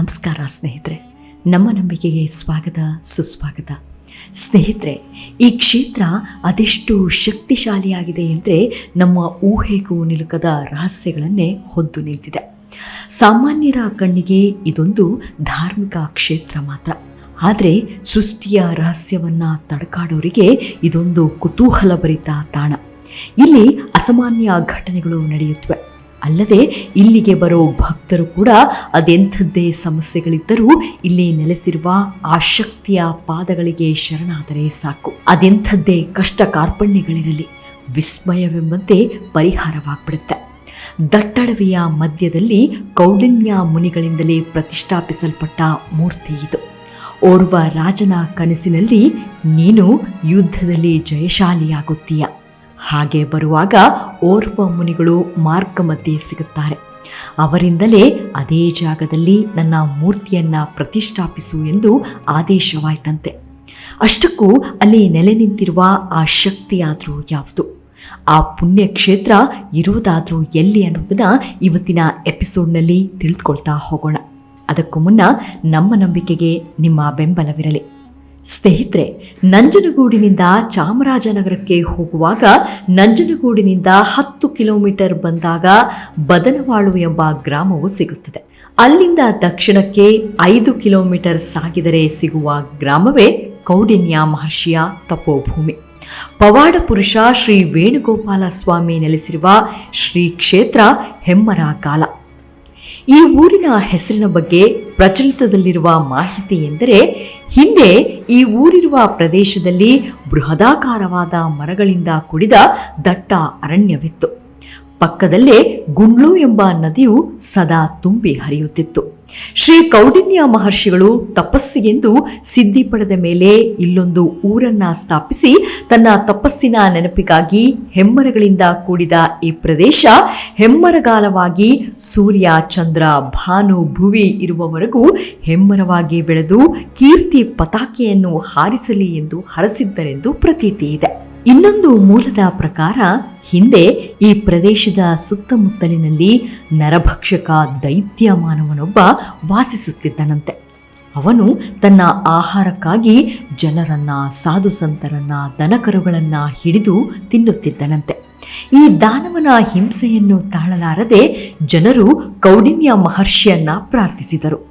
ನಮಸ್ಕಾರ ಸ್ನೇಹಿತರೆ. ನಮ್ಮ ನಂಬಿಕೆಗೆ ಸ್ವಾಗತ, ಸುಸ್ವಾಗತ. ಸ್ನೇಹಿತರೆ, ಈ ಕ್ಷೇತ್ರ ಅದೆಷ್ಟು ಶಕ್ತಿಶಾಲಿಯಾಗಿದೆ ಎಂದರೆ ನಮ್ಮ ಊಹೆಗೂ ನಿಲುಕದ ರಹಸ್ಯಗಳನ್ನೇ ಹೊದ್ದು ನಿಂತಿದೆ. ಸಾಮಾನ್ಯರ ಕಣ್ಣಿಗೆ ಇದೊಂದು ಧಾರ್ಮಿಕ ಕ್ಷೇತ್ರ ಮಾತ್ರ. ಆದರೆ ಸೃಷ್ಟಿಯ ರಹಸ್ಯವನ್ನು ತಡಕಾಡೋರಿಗೆ ಇದೊಂದು ಕುತೂಹಲಭರಿತ ತಾಣ. ಇಲ್ಲಿ ಅಸಾಮಾನ್ಯ ಘಟನೆಗಳು ನಡೆಯುತ್ತವೆ. ಅಲ್ಲದೆ ಇಲ್ಲಿಗೆ ಬರೋ ಭಕ್ತರು ಕೂಡ ಅದೆಂಥದ್ದೇ ಸಮಸ್ಯೆಗಳಿದ್ದರೂ ಇಲ್ಲಿ ನೆಲೆಸಿರುವ ಆ ಶಕ್ತಿಯ ಪಾದಗಳಿಗೆ ಶರಣಾದರೆ ಸಾಕು. ಅದೆಂಥದ್ದೇ ಕಷ್ಟ ಕಾರ್ಪಣ್ಯಗಳಿರಲಿ, ವಿಸ್ಮಯವೆಂಬಂತೆ ಪರಿಹಾರವಾಗ್ಬಿಡುತ್ತೆ. ದಟ್ಟಡವಿಯ ಮಧ್ಯದಲ್ಲಿ ಕೌಡಿನ್ಯ ಮುನಿಗಳಿಂದಲೇ ಪ್ರತಿಷ್ಠಾಪಿಸಲ್ಪಟ್ಟ ಮೂರ್ತಿ ಇದು. ಓರ್ವ ರಾಜನ ಕನಸಿನಲ್ಲಿ ನೀನು ಯುದ್ಧದಲ್ಲಿ ಜಯಶಾಲಿಯಾಗುತ್ತೀಯ. ಹಾಗೆ ಬರುವಾಗ ಓರ್ವ ಮುನಿಗಳು ಮಾರ್ಗ ಮಧ್ಯೆ ಸಿಗುತ್ತಾರೆ. ಅವರಿಂದಲೇ ಅದೇ ಜಾಗದಲ್ಲಿ ನನ್ನ ಮೂರ್ತಿಯನ್ನ ಪ್ರತಿಷ್ಠಾಪಿಸು ಎಂದು ಆದೇಶವಾಯ್ತಂತೆ. ಅಷ್ಟಕ್ಕೂ ಅಲ್ಲಿ ನೆಲೆ ನಿಂತಿರುವ ಆ ಶಕ್ತಿಯಾದರೂ ಯಾವುದು? ಆ ಪುಣ್ಯಕ್ಷೇತ್ರ ಇರುವುದಾದರೂ ಎಲ್ಲಿ ಅನ್ನೋದನ್ನು ಇವತ್ತಿನ ಎಪಿಸೋಡ್ನಲ್ಲಿ ತಿಳಿದುಕೊಳ್ತಾ ಹೋಗೋಣ. ಅದಕ್ಕೂ ಮುನ್ನ ನಮ್ಮ ನಂಬಿಕೆಗೆ ನಿಮ್ಮ ಬೆಂಬಲವಿರಲಿ. ಸ್ನೇಹಿತರೆ, ನಂಜನಗೂಡಿನಿಂದ ಚಾಮರಾಜನಗರಕ್ಕೆ ಹೋಗುವಾಗ ನಂಜನಗೂಡಿನಿಂದ ಹತ್ತು ಕಿಲೋಮೀಟರ್ ಬಂದಾಗ ಬದನವಾಳು ಎಂಬ ಗ್ರಾಮವು ಸಿಗುತ್ತದೆ. ಅಲ್ಲಿಂದ ದಕ್ಷಿಣಕ್ಕೆ ಐದು ಕಿಲೋಮೀಟರ್ ಸಾಗಿದರೆ ಸಿಗುವ ಗ್ರಾಮವೇ ಕೌಡಿನ್ಯ ಮಹರ್ಷಿಯ ತಪೋಭೂಮಿ. ಪವಾಡ ಪುರುಷ ಶ್ರೀ ವೇಣುಗೋಪಾಲ ಸ್ವಾಮಿ ನೆಲೆಸಿರುವ ಶ್ರೀ ಕ್ಷೇತ್ರ ಹೆಮ್ಮರಗಾಲ ಈ ಊರಿನ ಹೆಸರಿನ ಬಗ್ಗೆ ಪ್ರಚಲಿತದಲ್ಲಿರುವ ಮಾಹಿತಿ ಎಂದರೆ, ಹಿಂದೆ ಈ ಊರಿರುವ ಪ್ರದೇಶದಲ್ಲಿ ಬೃಹದಾಕಾರವಾದ ಮರಗಳಿಂದ ಕೂಡಿದ ದಟ್ಟ ಅರಣ್ಯವಿತ್ತು. ಪಕ್ಕದಲ್ಲೇ ಗುಂಡ್ಲು ಎಂಬ ನದಿಯು ಸದಾ ತುಂಬಿ ಹರಿಯುತ್ತಿತ್ತು. ಶ್ರೀ ಕೌಡಿನ್ಯ ಮಹರ್ಷಿಗಳು ತಪಸ್ಸಿಗೆಂದು ಸಿದ್ಧಿ ಪಡೆದ ಮೇಲೆ ಇಲ್ಲೊಂದು ಊರನ್ನ ಸ್ಥಾಪಿಸಿ ತನ್ನ ತಪಸ್ಸಿನ ನೆನಪಿಗಾಗಿ ಹೆಮ್ಮರಗಳಿಂದ ಕೂಡಿದ ಈ ಪ್ರದೇಶ ಹೆಮ್ಮರಗಾಲವಾಗಿ ಸೂರ್ಯ, ಚಂದ್ರ, ಭಾನು, ಭುವಿ ಇರುವವರೆಗೂ ಹೆಮ್ಮರವಾಗಿ ಬೆಳೆದು ಕೀರ್ತಿ ಪತಾಕೆಯನ್ನು ಹಾರಿಸಲಿ ಎಂದು ಹರಸಿದ್ದರೆಂದು ಪ್ರತೀತಿ ಇದೆ. ಇನ್ನೊಂದು ಮೂಲದ ಪ್ರಕಾರ, ಹಿಂದೆ ಈ ಪ್ರದೇಶದ ಸುತ್ತಮುತ್ತಲಿನಲ್ಲಿ ನರಭಕ್ಷಕ ದೈತ್ಯ ಮಾನವನೊಬ್ಬ ವಾಸಿಸುತ್ತಿದ್ದನಂತೆ. ಅವನು ತನ್ನ ಆಹಾರಕ್ಕಾಗಿ ಜನರನ್ನ ಸಾಧು ಸಂತರನ್ನ ದನಕರುಗಳನ್ನ ಹಿಡಿದು ತಿನ್ನುತ್ತಿದ್ದನಂತೆ. ಈ ದಾನವನ ಹಿಂಸೆಯನ್ನು ತಾಳಲಾರದೆ ಜನರು ಕೌಡಿನ್ಯ ಮಹರ್ಷಿಯನ್ನ ಪ್ರಾರ್ಥಿಸಿದರು.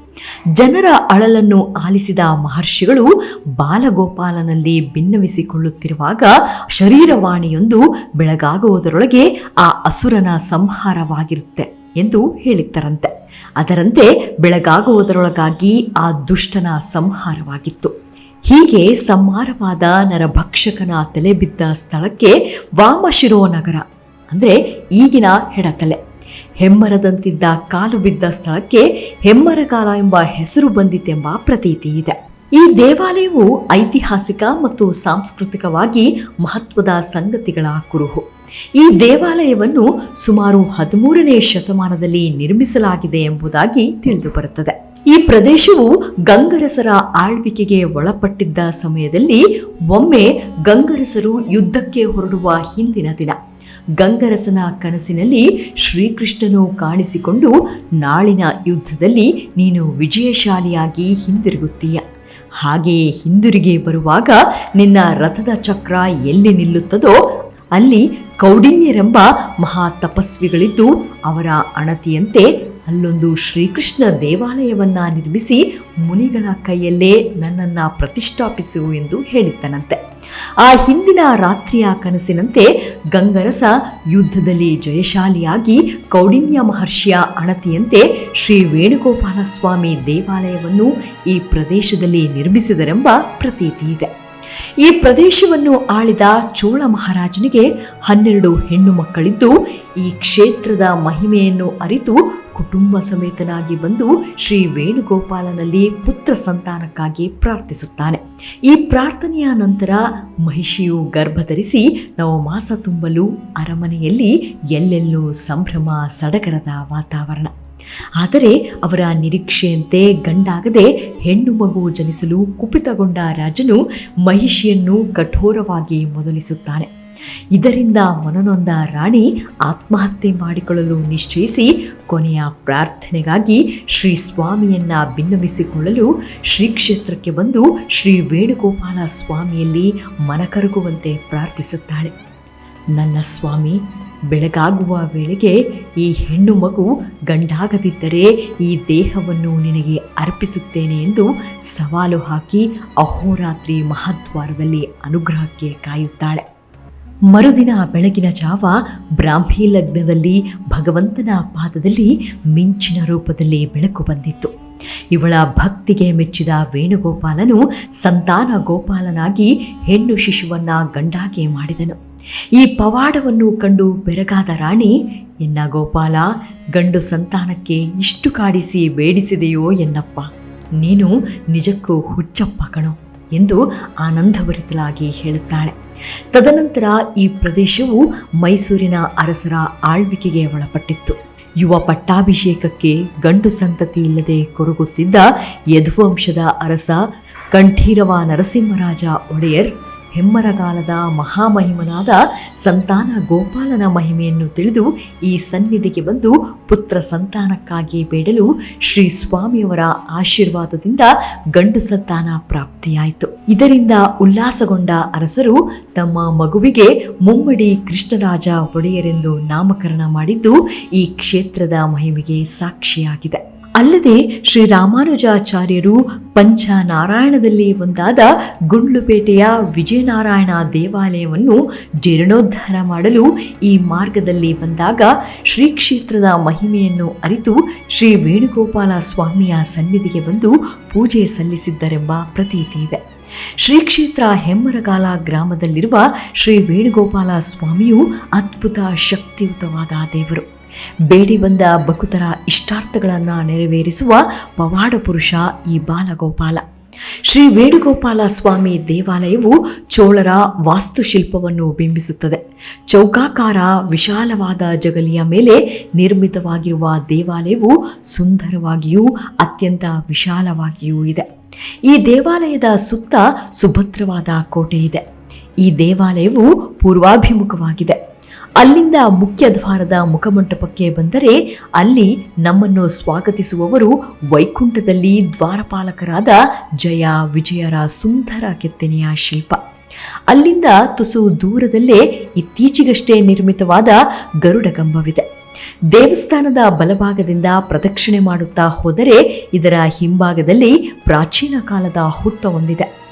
ಜನರ ಅಳಲನ್ನು ಆಲಿಸಿದ ಮಹರ್ಷಿಗಳು ಬಾಲಗೋಪಾಲನಲ್ಲಿ ಭಿನ್ನವಿಸಿಕೊಳ್ಳುತ್ತಿರುವಾಗ ಶರೀರವಾಣಿಯೊಂದು ಬೆಳಗಾಗುವುದರೊಳಗೆ ಆ ಅಸುರನ ಸಂಹಾರವಾಗಿರುತ್ತೆ ಎಂದು ಹೇಳಿದ್ದರಂತೆ. ಅದರಂತೆ ಬೆಳಗಾಗುವುದರೊಳಗಾಗಿ ಆ ದುಷ್ಟನ ಸಂಹಾರವಾಗಿತ್ತು. ಹೀಗೆ ಸಂಹಾರವಾದ ನರಭಕ್ಷಕನ ತಲೆ ಬಿದ್ದ ಸ್ಥಳಕ್ಕೆ ವಾಮಶಿರೋ ನಗರ ಅಂದರೆ ಈಗಿನ ಹೆಡತಲೆ ಹೆಮ್ಮರದಂತಿದ್ದ ಕಾಲು ಬಿದ್ದ ಸ್ಥಳಕ್ಕೆ ಹೆಮ್ಮರಗಾಲ ಎಂಬ ಹೆಸರು ಬಂದಿತೆಂಬ ಪ್ರತೀತಿ ಇದೆ. ಈ ದೇವಾಲಯವು ಐತಿಹಾಸಿಕ ಮತ್ತು ಸಾಂಸ್ಕೃತಿಕವಾಗಿ ಮಹತ್ವದ ಸಂಗತಿಗಳ ಕುರುಹು. ಈ ದೇವಾಲಯವನ್ನು ಸುಮಾರು ಹದಿಮೂರನೇ ಶತಮಾನದಲ್ಲಿ ನಿರ್ಮಿಸಲಾಗಿದೆ ಎಂಬುದಾಗಿ ತಿಳಿದು ಬರುತ್ತದೆ ಈ ಪ್ರದೇಶವು ಗಂಗರಸರ ಆಳ್ವಿಕೆಗೆ ಒಳಪಟ್ಟಿದ್ದ ಸಮಯದಲ್ಲಿ ಒಮ್ಮೆ ಗಂಗರಸರು ಯುದ್ಧಕ್ಕೆ ಹೊರಡುವ ಹಿಂದಿನ ದಿನ. ಗಂಗರಸನ ಕನಸಿನಲ್ಲಿ ಶ್ರೀಕೃಷ್ಣನು ಕಾಣಿಸಿಕೊಂಡು, ನಾಳಿನ ಯುದ್ಧದಲ್ಲಿ ನೀನು ವಿಜಯಶಾಲಿಯಾಗಿ ಹಿಂದಿರುಗುತ್ತೀಯ. ಹಾಗೆಯೇ ಹಿಂದಿರುಗಿ ಬರುವಾಗ ನಿನ್ನ ರಥದ ಚಕ್ರ ಎಲ್ಲಿ ನಿಲ್ಲುತ್ತದೋ, ಅಲ್ಲಿ ಕೌಡಿನ್ಯರೆಂಬ ಮಹಾ ತಪಸ್ವಿಗಳಿದ್ದು, ಅವರ ಅಣತಿಯಂತೆ ಅಲ್ಲೊಂದು ಶ್ರೀಕೃಷ್ಣ ದೇವಾಲಯವನ್ನ ನಿರ್ಮಿಸಿ ಮುನಿಗಳ ಕೈಯಲ್ಲೇ ನನ್ನನ್ನು ಪ್ರತಿಷ್ಠಾಪಿಸು ಎಂದು ಹೇಳಿದ್ದನಂತೆ. ಆ ಹಿಂದಿನ ರಾತ್ರಿಯ ಕನಸಿನಂತೆ ಗಂಗರಸ ಯುದ್ಧದಲ್ಲಿ ಜಯಶಾಲಿಯಾಗಿ ಕೌಡಿನ್ಯ ಮಹರ್ಷಿಯ ಅಣತಿಯಂತೆ ಶ್ರೀ ವೇಣುಗೋಪಾಲ ಸ್ವಾಮಿ ದೇವಾಲಯವನ್ನು ಈ ಪ್ರದೇಶದಲ್ಲಿ ನಿರ್ಮಿಸಿದರೆಂಬ ಪ್ರತೀತಿ ಇದೆ. ಈ ಪ್ರದೇಶವನ್ನು ಆಳಿದ ಚೋಳ ಮಹಾರಾಜನಿಗೆ ಹನ್ನೆರಡು ಹೆಣ್ಣು ಮಕ್ಕಳಿದ್ದು, ಈ ಕ್ಷೇತ್ರದ ಮಹಿಮೆಯನ್ನು ಅರಿತು ಕುಟುಂಬ ಸಮೇತನಾಗಿ ಬಂದು ಶ್ರೀ ವೇಣುಗೋಪಾಲನಲ್ಲಿ ಪುತ್ರ ಸಂತಾನಕ್ಕಾಗಿ ಪ್ರಾರ್ಥಿಸುತ್ತಾನೆ. ಈ ಪ್ರಾರ್ಥನೆಯ ನಂತರ ಮಹಿಷಿಯು ಗರ್ಭಧರಿಸಿ ನವಮಾಸ ತುಂಬಲು ಅರಮನೆಯಲ್ಲಿ ಎಲ್ಲೆಲ್ಲೂ ಸಂಭ್ರಮ, ಸಡಗರದ ವಾತಾವರಣ. ಆದರೆ ಅವರ ನಿರೀಕ್ಷೆಯಂತೆ ಗಂಡಾಗದೆ ಹೆಣ್ಣು ಮಗು ಜನಿಸಲು ಕುಪಿತಗೊಂಡ ರಾಜನು ಮಹಿಷಿಯನ್ನು ಕಠೋರವಾಗಿ ಮೊದಲಿಸುತ್ತಾನೆ. ಇದರಿಂದ ಮನನೊಂದ ರಾಣಿ ಆತ್ಮಹತ್ಯೆ ಮಾಡಿಕೊಳ್ಳಲು ನಿಶ್ಚಯಿಸಿ ಕೊನೆಯ ಪ್ರಾರ್ಥನೆಗಾಗಿ ಶ್ರೀ ಸ್ವಾಮಿಯನ್ನ ಭಿನ್ನವಿಸಿಕೊಳ್ಳಲು ಶ್ರೀ ಕ್ಷೇತ್ರಕ್ಕೆ ಬಂದು ಶ್ರೀ ವೇಣುಗೋಪಾಲ ಸ್ವಾಮಿಯಲ್ಲಿ ಮನಕರಗುವಂತೆ ಪ್ರಾರ್ಥಿಸುತ್ತಾಳೆ. ನನ್ನ ಸ್ವಾಮಿ ಬೆಳಗಾಗುವ ವೇಳೆಗೆ ಈ ಹೆಣ್ಣು ಮಗು ಗಂಡಾಗದಿದ್ದರೆ ಈ ದೇಹವನ್ನು ನಿನಗೆ ಅರ್ಪಿಸುತ್ತೇನೆ ಎಂದು ಸವಾಲು ಹಾಕಿ ಅಹೋರಾತ್ರಿ ಮಹಾದ್ವಾರದಲ್ಲಿ ಅನುಗ್ರಹಕ್ಕೆ ಕಾಯುತ್ತಾಳೆ. ಮರುದಿನ ಬೆಳಗಿನ ಜಾವ ಬ್ರಾಹ್ಮಿ ಲಗ್ನದಲ್ಲಿ ಭಗವಂತನ ಪಾದದಲ್ಲಿ ಮಿಂಚಿನ ರೂಪದಲ್ಲಿ ಬೆಳಕು ಬಂದಿತ್ತು. ಇವಳ ಭಕ್ತಿಗೆ ಮೆಚ್ಚಿದ ವೇಣುಗೋಪಾಲನು ಸಂತಾನ ಗೋಪಾಲನಾಗಿ ಹೆಣ್ಣು ಶಿಶುವನ್ನ ಗಂಡಾಗಿ ಮಾಡಿದನು. ಈ ಪವಾಡವನ್ನು ಕಂಡು ಬೆರಗಾದ ರಾಣಿ ಎನ್ನ ಗೋಪಾಲ, ಗಂಡು ಸಂತಾನಕ್ಕೆ ಇಷ್ಟು ಕಾಡಿಸಿ ಬೇಡಿಸಿದೆಯೋ ಎನ್ನಪ್ಪ. ನೀನು ನಿಜಕ್ಕೂ ಹುಚ್ಚಪ್ಪ ಕಣೋ ಎಂದು ಆನಂದಭರಿತಲಾಗಿ ಹೇಳುತ್ತಾಳೆ. ತದನಂತರ ಈ ಪ್ರದೇಶವು ಮೈಸೂರಿನ ಅರಸರ ಆಳ್ವಿಕೆಗೆ ಒಳಪಟ್ಟಿತ್ತು. ಯುವ ಪಟ್ಟಾಭಿಷೇಕಕ್ಕೆ ಗಂಡು ಸಂತತಿ ಇಲ್ಲದೆ ಕೊರಗುತ್ತಿದ್ದ ಯದುವಂಶದ ಅರಸ, ಕಂಠೀರವ ನರಸಿಂಹರಾಜ ಒಡೆಯರ್ ಹೆಮ್ಮರಗಾಲದ ಮಹಾಮಹಿಮನಾದ ಸಂತಾನ ಗೋಪಾಲನ ಮಹಿಮೆಯನ್ನು ತಿಳಿದು ಈ ಸನ್ನಿಧಿಗೆ ಬಂದು ಪುತ್ರ ಸಂತಾನಕ್ಕಾಗಿ ಬೇಡಲು ಶ್ರೀ ಸ್ವಾಮಿಯವರ ಆಶೀರ್ವಾದದಿಂದ ಗಂಡು ಸಂತಾನ ಪ್ರಾಪ್ತಿಯಾಯಿತು. ಇದರಿಂದ ಉಲ್ಲಾಸಗೊಂಡ ಅರಸರು ತಮ್ಮ ಮಗುವಿಗೆ ಮುಮ್ಮಡಿ ಕೃಷ್ಣರಾಜ ಒಡೆಯರೆಂದು ನಾಮಕರಣ ಮಾಡಿದ್ದು ಈ ಕ್ಷೇತ್ರದ ಮಹಿಮೆಗೆ ಸಾಕ್ಷಿಯಾಗಿದೆ. ಅಲ್ಲದೆ ಶ್ರೀ ರಾಮಾನುಜಾಚಾರ್ಯರು ಪಂಚನಾರಾಯಣದಲ್ಲಿ ಒಂದಾದ ಗುಂಡ್ಲುಪೇಟೆಯ ವಿಜಯನಾರಾಯಣ ದೇವಾಲಯವನ್ನು ಜೀರ್ಣೋದ್ಧಾರ ಮಾಡಲು ಈ ಮಾರ್ಗದಲ್ಲಿ ಬಂದಾಗ ಶ್ರೀ ಕ್ಷೇತ್ರದ ಮಹಿಮೆಯನ್ನು ಅರಿತು ಶ್ರೀ ವೇಣುಗೋಪಾಲ ಸ್ವಾಮಿಯ ಸನ್ನಿಧಿಗೆ ಬಂದು ಪೂಜೆ ಸಲ್ಲಿಸಿದ್ದರೆಂಬ ಪ್ರತೀತಿ ಇದೆ. ಶ್ರೀ ಕ್ಷೇತ್ರ ಹೆಮ್ಮರಗಾಲ ಗ್ರಾಮದಲ್ಲಿರುವ ಶ್ರೀ ವೇಣುಗೋಪಾಲ ಸ್ವಾಮಿಯು ಅದ್ಭುತ ಶಕ್ತಿಯುತವಾದ ದೇವರು. ಬೇಡಿ ಬಂದ ಬಕುತರ ಇಷ್ಟಾರ್ಥಗಳನ್ನು ನೆರವೇರಿಸುವ ಪವಾಡ ಪುರುಷ ಈ ಬಾಲಗೋಪಾಲ. ಶ್ರೀ ವೇಣುಗೋಪಾಲ ಸ್ವಾಮಿ ದೇವಾಲಯವು ಚೋಳರ ವಾಸ್ತುಶಿಲ್ಪವನ್ನು ಬಿಂಬಿಸುತ್ತದೆ. ಚೌಕಾಕಾರ ವಿಶಾಲವಾದ ಜಗಲಿಯ ಮೇಲೆ ನಿರ್ಮಿತವಾಗಿರುವ ದೇವಾಲಯವು ಸುಂದರವಾಗಿಯೂ ಅತ್ಯಂತ ವಿಶಾಲವಾಗಿಯೂ ಇದೆ. ಈ ದೇವಾಲಯದ ಸುತ್ತ ಸುಭದ್ರವಾದ ಕೋಟೆ ಇದೆ. ಈ ದೇವಾಲಯವು ಪೂರ್ವಾಭಿಮುಖವಾಗಿದೆ. ಅಲ್ಲಿಂದ ಮುಖ್ಯ ದ್ವಾರದ ಮುಖಮಂಟಪಕ್ಕೆ ಬಂದರೆ ಅಲ್ಲಿ ನಮ್ಮನ್ನು ಸ್ವಾಗತಿಸುವವರು ವೈಕುಂಠದಲ್ಲಿ ದ್ವಾರಪಾಲಕರಾದ ಜಯ ವಿಜಯರ ಸುಂದರ ಕೆತ್ತನೆಯ ಶಿಲ್ಪ. ಅಲ್ಲಿಂದ ತುಸು ದೂರದಲ್ಲೇ ಇತ್ತೀಚೆಗಷ್ಟೇ ನಿರ್ಮಿತವಾದ ಗರುಡ ಕಂಬವಿದೆ. ದೇವಸ್ಥಾನದ ಬಲಭಾಗದಿಂದ ಪ್ರದಕ್ಷಿಣೆ ಮಾಡುತ್ತಾ ಹೋದರೆ ಇದರ ಹಿಂಭಾಗದಲ್ಲಿ ಪ್ರಾಚೀನ ಕಾಲದ ಹುತ್ತ ಹೊಂದಿದೆ.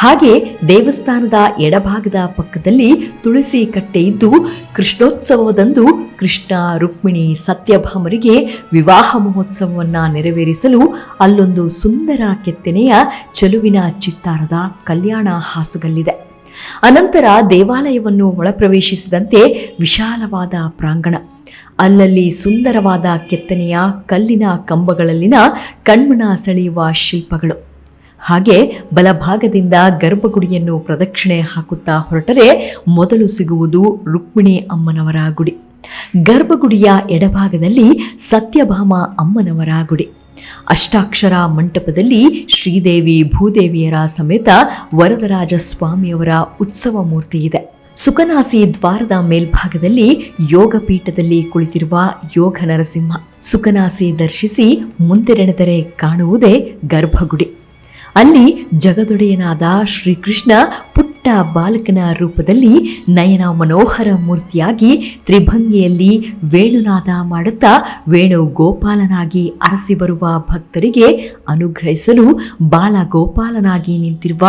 ಹಾಗೆ ದೇವಸ್ಥಾನದ ಎಡಭಾಗದ ಪಕ್ಕದಲ್ಲಿ ತುಳಸಿ ಕಟ್ಟೆ ಇದ್ದು ಕೃಷ್ಣೋತ್ಸವದಂದು ಕೃಷ್ಣ ರುಕ್ಮಿಣಿ ಸತ್ಯಭಾಮರಿಗೆ ವಿವಾಹ ಮಹೋತ್ಸವವನ್ನು ನೆರವೇರಿಸಲು ಅಲ್ಲೊಂದು ಸುಂದರ ಕೆತ್ತನೆಯ ಚೆಲುವಿನ ಚಿತ್ತಾರದ ಕಲ್ಯಾಣ ಹಾಸುಗಲ್ಲಿದೆ. ಅನಂತರ ದೇವಾಲಯವನ್ನು ಒಳಪ್ರವೇಶಿಸಿದಂತೆ ವಿಶಾಲವಾದ ಪ್ರಾಂಗಣ. ಅಲ್ಲಲ್ಲಿ ಸುಂದರವಾದ ಕೆತ್ತನೆಯ ಕಲ್ಲಿನ ಕಂಬಗಳಲ್ಲಿನ ಕಣ್ಮನ ಸೆಳೆಯುವ ಶಿಲ್ಪಗಳು. ಹಾಗೆ ಬಲಭಾಗದಿಂದ ಗರ್ಭಗುಡಿಯನ್ನು ಪ್ರದಕ್ಷಿಣೆ ಹಾಕುತ್ತಾ ಹೊರಟರೆ ಮೊದಲು ಸಿಗುವುದು ರುಕ್ಮಿಣಿ ಅಮ್ಮನವರ ಗುಡಿ. ಗರ್ಭಗುಡಿಯ ಎಡಭಾಗದಲ್ಲಿ ಸತ್ಯಭಾಮ ಅಮ್ಮನವರ ಗುಡಿ. ಅಷ್ಟಾಕ್ಷರ ಮಂಟಪದಲ್ಲಿ ಶ್ರೀದೇವಿ ಭೂದೇವಿಯರ ಸಮೇತ ವರದರಾಜ ಸ್ವಾಮಿಯವರ ಉತ್ಸವ ಮೂರ್ತಿ ಇದೆ. ಸುಕನಾಸಿ ದ್ವಾರದ ಮೇಲ್ಭಾಗದಲ್ಲಿ ಯೋಗ ಪೀಠದಲ್ಲಿ ಕುಳಿತಿರುವ ಯೋಗ ನರಸಿಂಹ. ಸುಕನಾಸಿ ದರ್ಶಿಸಿ ಮುಂದೆರೆಣೆದರೆ ಕಾಣುವುದೇ ಗರ್ಭಗುಡಿ. ಅಲ್ಲಿ ಜಗದೊಡೆಯನಾದ ಶ್ರೀಕೃಷ್ಣ ಪುಟ್ಟ ಬಾಲಕನ ರೂಪದಲ್ಲಿ ನಯನ ಮನೋಹರ ಮೂರ್ತಿಯಾಗಿ ತ್ರಿಭಂಗಿಯಲ್ಲಿ ವೇಣುನಾದ ಮಾಡುತ್ತಾ ವೇಣು ಗೋಪಾಲನಾಗಿ ಅರಸಿ ಬರುವ ಭಕ್ತರಿಗೆ ಅನುಗ್ರಹಿಸಲು ಬಾಲ ಗೋಪಾಲನಾಗಿ ನಿಂತಿರುವ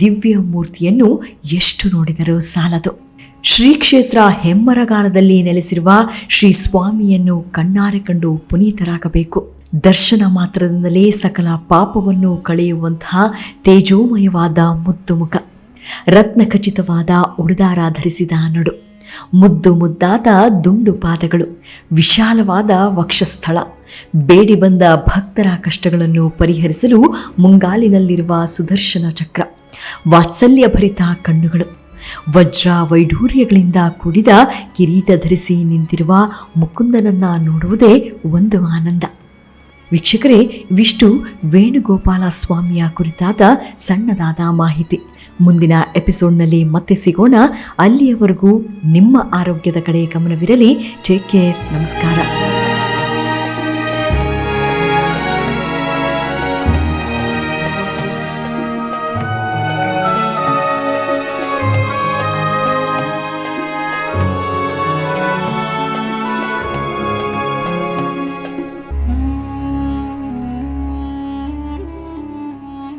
ದಿವ್ಯ ಮೂರ್ತಿಯನ್ನು ಎಷ್ಟು ನೋಡಿದರೂ ಸಾಲದು. ಶ್ರೀ ಕ್ಷೇತ್ರ ಹೆಮ್ಮರಗಾಲದಲ್ಲಿ ನೆಲೆಸಿರುವ ಶ್ರೀ ಸ್ವಾಮಿಯನ್ನು ಕಣ್ಣಾರೆ ಕಂಡು ಪುನೀತರಾಗಬೇಕು. ದರ್ಶನ ಮಾತ್ರದಿಂದಲೇ ಸಕಲ ಪಾಪವನ್ನು ಕಳೆಯುವಂತಹ ತೇಜೋಮಯವಾದ ಮುದ್ದು ಮುಖ ರತ್ನಖಚಿತವಾದ ಉಡುದಾರ ಧರಿಸಿದ ನಡು, ಮುದ್ದು ಮುದ್ದಾದ ದುಂಡು ಪಾದಗಳು, ವಿಶಾಲವಾದ ವಕ್ಷಸ್ಥಳ, ಬೇಡಿ ಬಂದ ಭಕ್ತರ ಕಷ್ಟಗಳನ್ನು ಪರಿಹರಿಸಲು ಮುಂಗಾಲಿನಲ್ಲಿರುವ ಸುದರ್ಶನ ಚಕ್ರ, ವಾತ್ಸಲ್ಯಭರಿತ ಕಣ್ಣುಗಳು ವಜ್ರ ವೈಢೂರ್ಯಗಳಿಂದ ಕೂಡಿದ ಕಿರೀಟ ಧರಿಸಿ ನಿಂತಿರುವ ಮುಕುಂದನನ್ನ ನೋಡುವುದೇ ಒಂದು ಆನಂದ. ವೀಕ್ಷಕರೇ, ವಿಷ್ಣು ವೇಣುಗೋಪಾಲ ಸ್ವಾಮಿಯ ಕುರಿತಾದ ಸಣ್ಣದಾದ ಮಾಹಿತಿ. ಮುಂದಿನ ಎಪಿಸೋಡ್ನಲ್ಲಿ ಮತ್ತೆ ಸಿಗೋಣ. ಅಲ್ಲಿಯವರೆಗೂ ನಿಮ್ಮ ಆರೋಗ್ಯದ ಕಡೆ ಗಮನವಿರಲಿ. ಟೇಕ್ ಕೇರ್ ನಮಸ್ಕಾರ.